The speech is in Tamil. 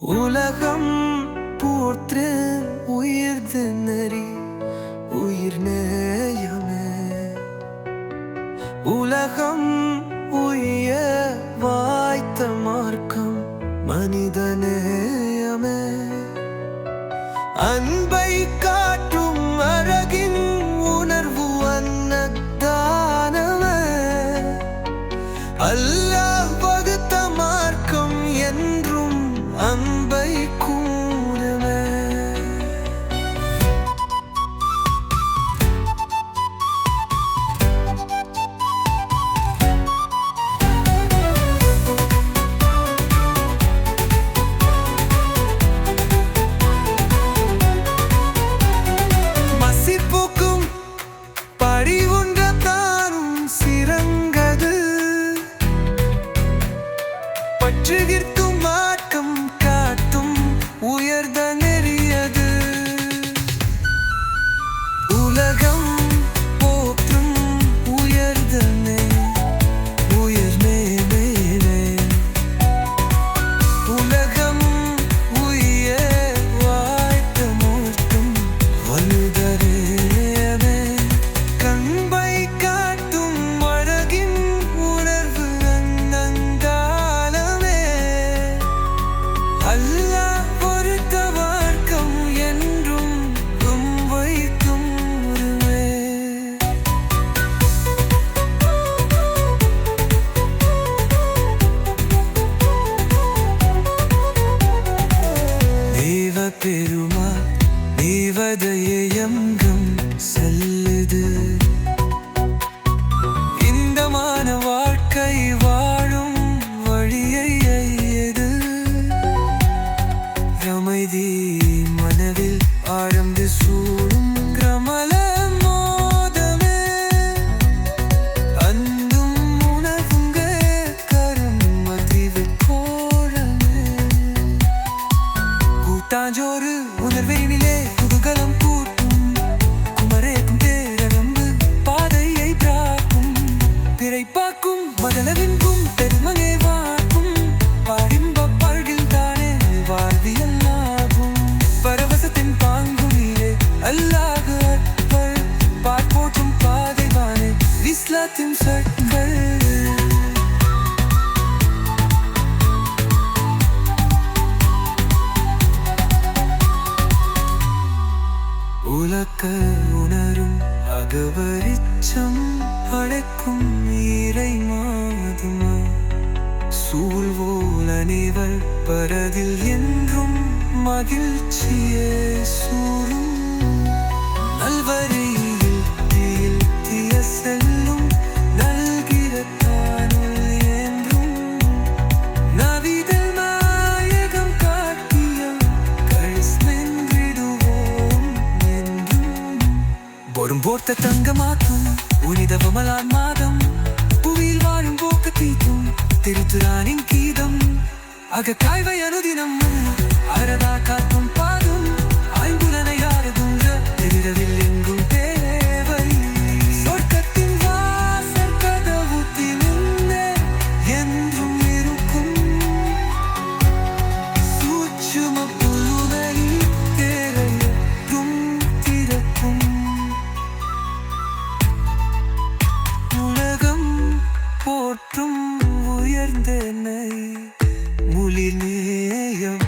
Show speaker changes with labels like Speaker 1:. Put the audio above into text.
Speaker 1: உலகம் போற்று உயிர்து நெறி உயிர் நேயமே. உலகம் உய வாய்த்த மார்க்கம் மனிதநேயமே அன்ப பெருமா தேவதையை கூட்டாஞ்சோறு உணர்வேனிலே குதூகலம் கூட்டும். குமரேக்கும் தேரரம்பு பாதையை பிராக்கும். பிறை பார்க்கும் மதளவின்கும் பெருமகை வாக்கும். பாடிம்ப பழகில் தானே வாழ்வியல் ஆகும் பரவசத்தின் பாங்குனிலே அல்லாஹ் அக்பர். பார்ப்போற்றும் பாதைவானே இஸ்லாத்தின் சட் அழைக்கும் நீரை மாதுமா? சூழ்வோல் அணிவர் பரதில் என்றும் மகிழ்ச்சியே சூழும். நல்வரியில் தீயில் தீய செல்லும் நல்கிற தானுள் மாதம். புவியில் வாழும் கீதம். அனுதினம். காற்றும் உயர்ந்தனை முழு